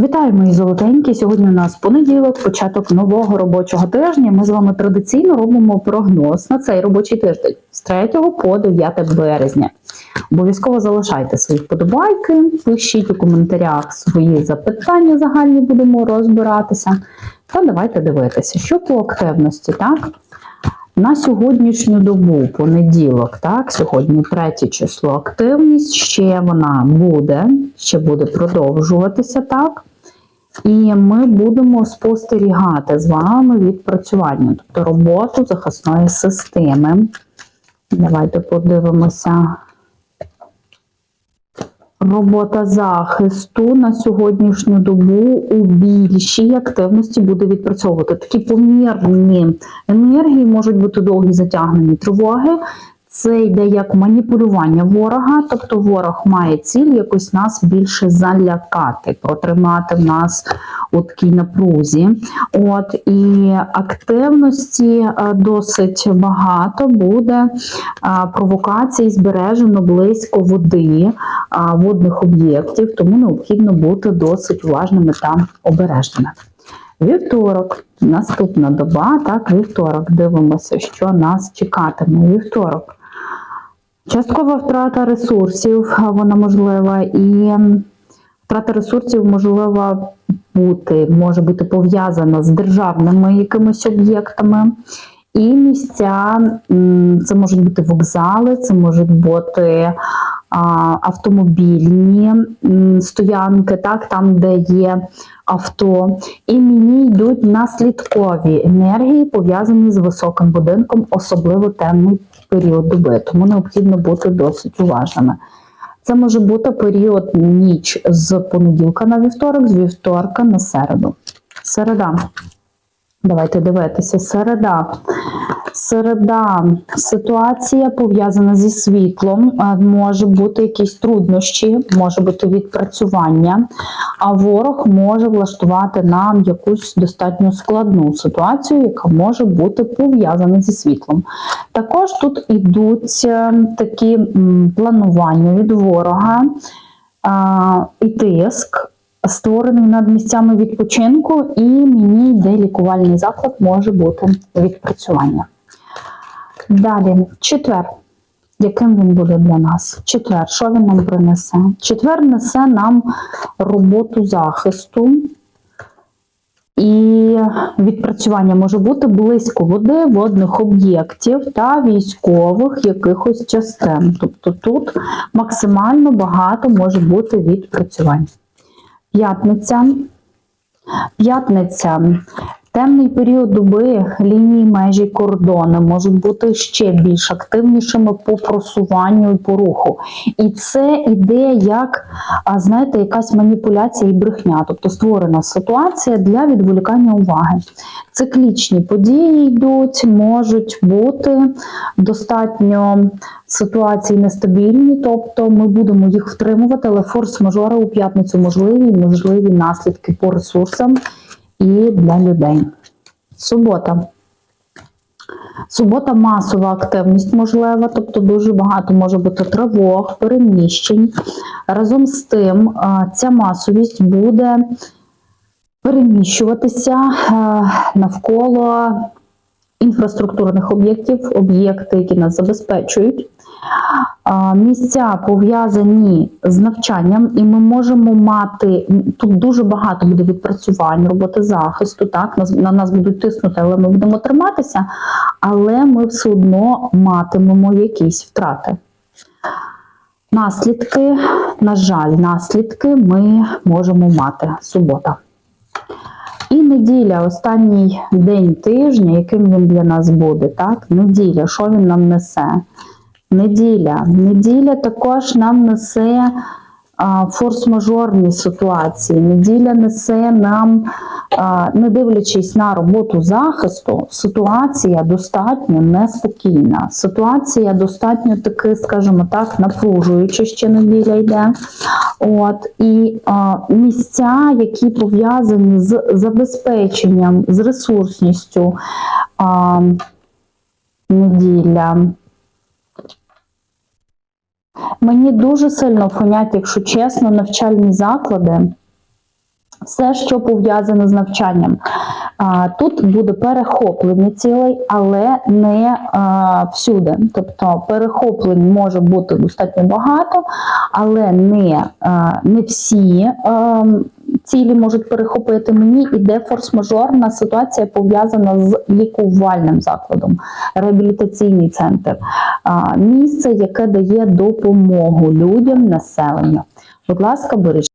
Вітаю, мої золотенькі. Сьогодні у нас понеділок, початок нового робочого тижня. Ми з вами традиційно робимо прогноз на цей робочий тиждень з 3 по 9 березня. Обов'язково залишайте свої вподобайки, пишіть у коментарях свої запитання загальні, будемо розбиратися. Та давайте дивитися, що по активності, так? На сьогоднішню добу, понеділок, так, сьогодні третє число, активність ще вона буде, ще буде продовжуватися, так. І ми будемо спостерігати з вами відпрацювання, тобто роботу захисної системи. Давайте подивимося. Робота захисту на сьогоднішню добу у більшій активності буде відпрацьовувати. Такі помірні енергії можуть бути довгі затягнені тривоги. Це йде як маніпулювання ворога, тобто ворог має ціль якось нас більше залякати, протримати в нас у такій напрузі. От і активності е, досить багато буде е, провокацій збережено близько води, е, водних об'єктів, тому необхідно бути досить уважними та обережними. Вівторок, наступна доба, так, вівторок. Дивимося, що нас чекатиме. Вівторок. Часткова втрата ресурсів, вона можлива, і втрата ресурсів можлива бути, може бути пов'язана з державними якимись об'єктами. І місця, це можуть бути вокзали, це можуть бути автомобільні стоянки, так, там, де є авто. І мені йдуть наслідкові енергії, пов'язані з високим будинком, особливо темний період доби, тому необхідно бути досить уважними. Це може бути період ніч з понеділка на вівторок, з вівторка на середу. Середа. Давайте дивитися. Середа. Середа. Ситуація пов'язана зі світлом. Е, Може бути якісь труднощі, може бути відпрацювання, а ворог може влаштувати нам якусь достатньо складну ситуацію, яка може бути пов'язана зі світлом. Також тут ідуть е, такі планування від ворога і тиск створений над місцями відпочинку, і мені йде лікувальний заклад може бути відпрацювання. Далі, четвер. Яким він буде для нас? Четвер, що він нам принесе? Четвер несе нам роботу захисту. І відпрацювання може бути близько води, водних об'єктів та військових якихось частин. Тобто тут максимально багато може бути відпрацювань. П'ятниця. П'ятниця. Темний період доби лінії межі кордони можуть бути ще більш активнішими по просуванню і по руху. І це іде як, знаєте, якась маніпуляція і брехня, тобто створена ситуація для відволікання уваги. Циклічні події йдуть, можуть бути достатньо ситуації нестабільні, тобто ми будемо їх втримувати, але форс-мажори у п'ятницю можливі, можливі наслідки по ресурсам і для людей. Субота. Субота масова активність можлива, тобто дуже багато може бути тривог, переміщень. Разом з тим, ця масовість буде переміщуватися е, навколо інфраструктурних об'єктів, об'єкти, які нас забезпечують. Місця пов'язані з навчанням, і ми можемо мати тут дуже багато буде відпрацювань, роботи захисту. Так на нас будуть тиснути, але ми будемо триматися. Але ми все одно матимемо якісь втрати. Наслідки, на жаль, наслідки ми можемо мати субота. І неділя, останній день тижня, яким він для нас буде, так? Неділя, що він нам несе? Неділя. Неділя також нам несе форс-мажорні ситуації. Неділя несе нам, не дивлячись на роботу захисту, ситуація достатньо неспокійна. Ситуація достатньо таки, скажімо так, напружуюча, ще неділя йде. От, і а, місця, які пов'язані з забезпеченням, з ресурсністю а, неділя. Мені дуже сильно вхонять, якщо чесно, навчальні заклади все, що пов'язане з навчанням. Тут буде перехоплення цілей, але не всюди. Тобто перехоплень може бути достатньо багато, але не, не всі а, цілі можуть перехопити. Мені іде форс-мажорна ситуація пов'язана з лікувальним закладом, реабілітаційний центр, місце, яке дає допомогу людям, населенню. Будь ласка, бережіть.